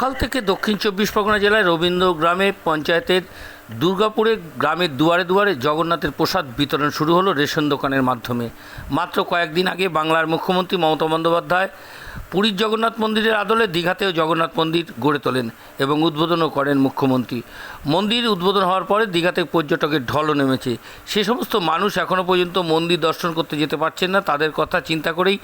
সকাল থেকে দক্ষিণ চব্বিশ পরগনা জেলায় রবীন্দ্র গ্রামে পঞ্চায়েতের দুর্গাপুরে গ্রামের দুয়ারে দুয়ারে জগন্নাথের প্রসাদ বিতরণ শুরু হলো রেশন দোকানের মাধ্যমে। মাত্র কয়েকদিন আগে বাংলার মুখ্যমন্ত্রী মমতা বন্দ্যোপাধ্যায় পুরীর জগন্নাথ মন্দিরের আদলে দীঘাতেও জগন্নাথ মন্দির গড়ে তোলেন এবং উদ্বোধনও করেন মুখ্যমন্ত্রী। মন্দির উদ্বোধন হওয়ার পরে দীঘাতে পর্যটকের ঢলও নেমেছে। সে সমস্ত মানুষ এখনও পর্যন্ত মন্দির দর্শন করতে যেতে পারছেন না, তাদের কথা চিন্তা করেই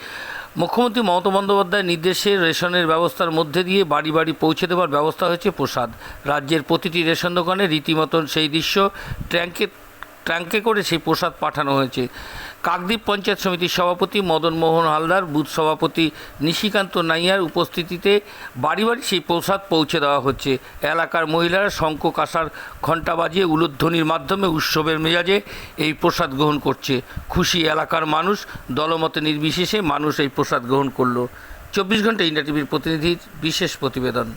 মুখ্যমন্ত্রী মমতা বন্দ্যোপাধ্যায়ের নির্দেশে রেশনের ব্যবস্থার মধ্যে দিয়ে বাড়ি বাড়ি পৌঁছে দেওয়ার ব্যবস্থা হয়েছে প্রসাদ। রাজ্যের প্রতিটি রেশন দোকানে রীতিমতন সেই দৃশ্য ট্যাঙ্কে ট্যাঙ্কে করে সেই প্রসাদ পাঠানো হয়েছে। কাকদ্বীপ পঞ্চায়েত সমিতির সভাপতি মদন মোহন হালদার, বুথ সভাপতি নিশিকান্ত নাইয়ার উপস্থিতিতে বাড়ি বাড়ি সেই প্রসাদ পৌঁছে দেওয়া হচ্ছে। এলাকার মহিলারা শঙ্খ কাঁসার ঘণ্টা বাজিয়ে উলুধ্বনির মাধ্যমে উৎসবের মেজাজে এই প্রসাদ গ্রহণ করছে। খুশি এলাকার মানুষ দলমতে নির্বিশেষে মানুষ এই প্রসাদ গ্রহণ করল। চব্বিশ ঘণ্টা ইন্ডিয়া টিভির প্রতিনিধির বিশেষ প্রতিবেদন।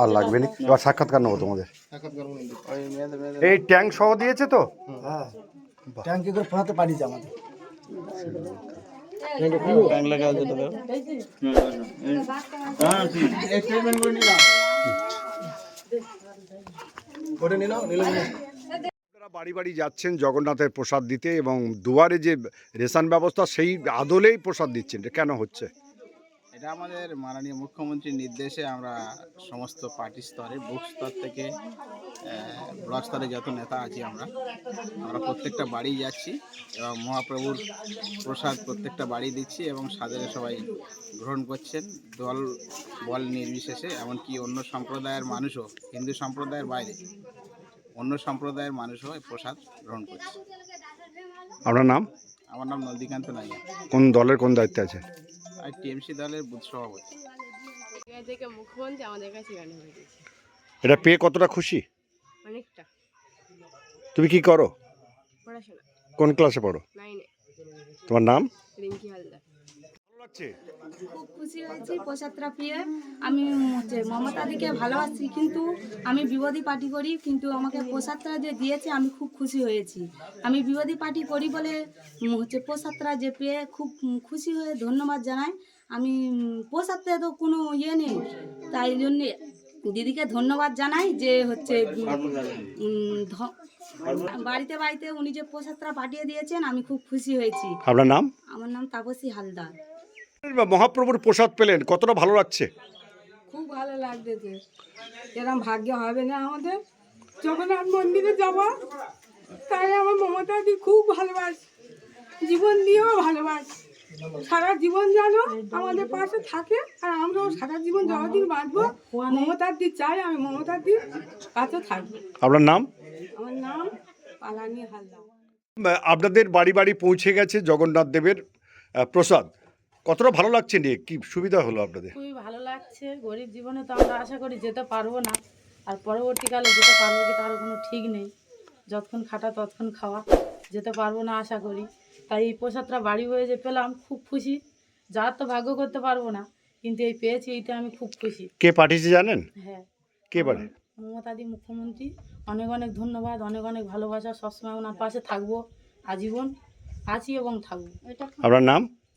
আর লাগবে না? এবার সাক্ষাৎকার নেব তোমাদের। এই ট্যাঙ্ক সহ দিয়েছে তো? হ্যাঁ করে ফোনাতে পাঠিয়েছে আমাদের বাড়ি বাড়ি যাচ্ছেন জগন্নাথের প্রসাদ দিতে এবং দুয়ারে যে রেশন ব্যবস্থা সেই আদলেই প্রসাদ দিচ্ছেন। কেন হচ্ছে? এটা আমাদের মাননীয় মুখ্যমন্ত্রীর নির্দেশে আমরা সমস্ত পার্টি স্তরে বুক স্তর থেকে ব্লক স্তরে যত নেতা আছি আমরা আমরা প্রত্যেকটা বাড়ি যাচ্ছি এবং মহাপ্রভুর প্রসাদ প্রত্যেকটা বাড়ি দিচ্ছি এবং সাদরে সবাই গ্রহণ করছেন। দল বল নির্বিশেষে এমনকি অন্য সম্প্রদায়ের মানুষও হিন্দু সম্প্রদায়ের বাইরে অন্য সম্প্রদায়ের মানুষও প্রসাদ গ্রহণ করছে। আপনার নাম? আমার নাম নন্দীকান্ত নাইয়া। কোন দলের কোন দায়িত্বে আছে? টিএমসি দলের বুথ সভাপতি। থেকে মুখ্যমন্ত্রী আমাদের কাছে গান হয়ে গেছে। এটা পেয়ে কতটা খুশি? অনেকটা। তুমি কি করো? পড়াশোনা। কোন ক্লাসে পড়ো? নাইনে তোমার নাম? রিঙ্কি হালদার। লাগছে খুব খুশি হয়েছি প্রসাদটা পেয়ে আমি হচ্ছে মমতাদিকে ভালোবাসি কিন্তু আমি বিরোধী পার্টি করি কিন্তু আমাকে প্রসাদটা যে দিয়েছে আমি খুব খুশি হয়েছি। আমি বিরোধী পার্টি করি বলে হচ্ছে প্রসাদটা যে পেয়ে খুব খুশি হয়ে ধন্যবাদ জানাই আমি প্রসাদটা তো কোনো ইয়ে নেই তাই জন্যে দিদিকে ধন্যবাদ জানাই যে হচ্ছে বাড়িতে বাড়িতে উনি যে প্রসাদটা পাঠিয়ে দিয়েছেন আমি খুব খুশি হয়েছি। আপনার নাম? আমার নাম তাপসী হালদার। মহাপ্রভুর প্রসাদ পেলেন কতটা ভালো লাগছে? খুব ভালো লাগতেছে এরম ভাগ্য হবে না আমাদের। জগন্নাথ মন্দিরে যাওয়া তাই আমার মমতা দি খুব ভালোবাসি। জীবন দিয়েও ভালোবাসি। সারা জীবন যেন আমাদের পাশে থাকে আর আমরাও সারা জীবন যতদিন বাঁচবো মমতার দি চাই আমি মমতার দির কাছে থাকব। আপনার নাম? আমার নাম পালানি হালদার। আপনাদের বাড়ি বাড়ি পৌঁছে গেছে জগন্নাথ দেবের প্রসাদ। কতটা ভালো লাগছে নিয়ে? কি সুবিধা হলো আপনাদের? খুবই ভালো লাগছে। গরিব জীবনে তো আমরা আশা করি যেতে পারব না। আর পরবর্তীকালে যেতে পারব কি তারও কোনো ঠিক নেই। যতক্ষণ খাটা ততক্ষণ খাওয়া। যেতে পারব না আশা করি। তাই এই প্রসাদটা বাড়ি হয়ে যে পেলাম খুব খুশি। যার তো ভাগ্য করতে পারব না কিন্তু এই পেয়েছি এইটা আমি খুব খুশি। কে পাঠিয়েছে জানেন? হ্যাঁ। কে পারে মমতাদি মুখ্যমন্ত্রী। অনেক অনেক ধন্যবাদ অনেক অনেক ভালোবাসা। সবসময় ওনার পাশে থাকব আজীবন আছি এবং থাকব। আপনার নাম?